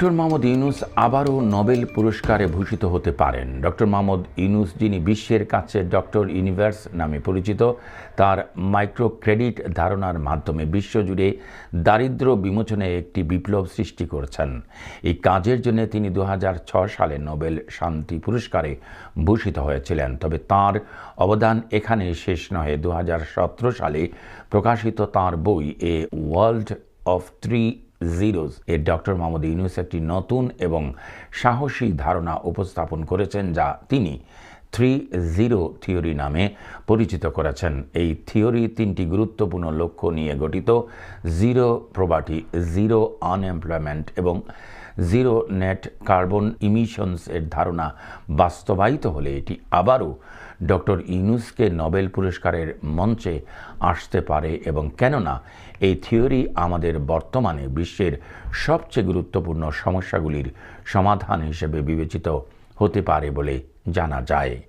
Doctor Muhammad Yunus আবারও Nobel পুরস্কারে ভূষিত হতে পারেন। ডক্টর মোহাম্মদ ইউনুস, যিনি বিশ্বের কাছে ডক্টর ইউনিভার্স নামে পরিচিত, তার মাইক্রো ক্রেডিট ধারণার মাধ্যমে বিশ্বজুড়ে দারিদ্র বিমোচনে একটি বিপ্লব সৃষ্টি করেছেন। এই কাজের জন্য তিনি দু সালে নোবেল শান্তি পুরস্কারে ভূষিত হয়েছিলেন। তবে তার অবদান এখানে শেষ নয় দু সালে প্রকাশিত তার বই, a world of three zeros এর ডক্টর মোহাম্মদ ইউনুস একটি নতুন এবং সাহসী ধারণা উপস্থাপন করেছেন যা তিনি থ্রি জিরো থিওরি নামে পরিচিত করেছেন। এই থিওরি তিনটি গুরুত্বপূর্ণ লক্ষ্য নিয়ে গঠিত। জিরো প্রবার্টি জিরো আনএমপ্লয়মেন্ট এবং জিরো নেট কার্বন ইমিশনস এর ধারণা বাস্তবায়িত হলে এটি আবারও ডক্টর ইউনুসকে নোবেল পুরস্কারের মঞ্চে আসতে পারে এবং কেননা এই থিওরি আমাদের বর্তমানে বিশ্বের সবচেয়ে গুরুত্বপূর্ণ সমস্যাগুলির সমাধান হিসেবে বিবেচিত। হতে পারে বলে জানা যায়।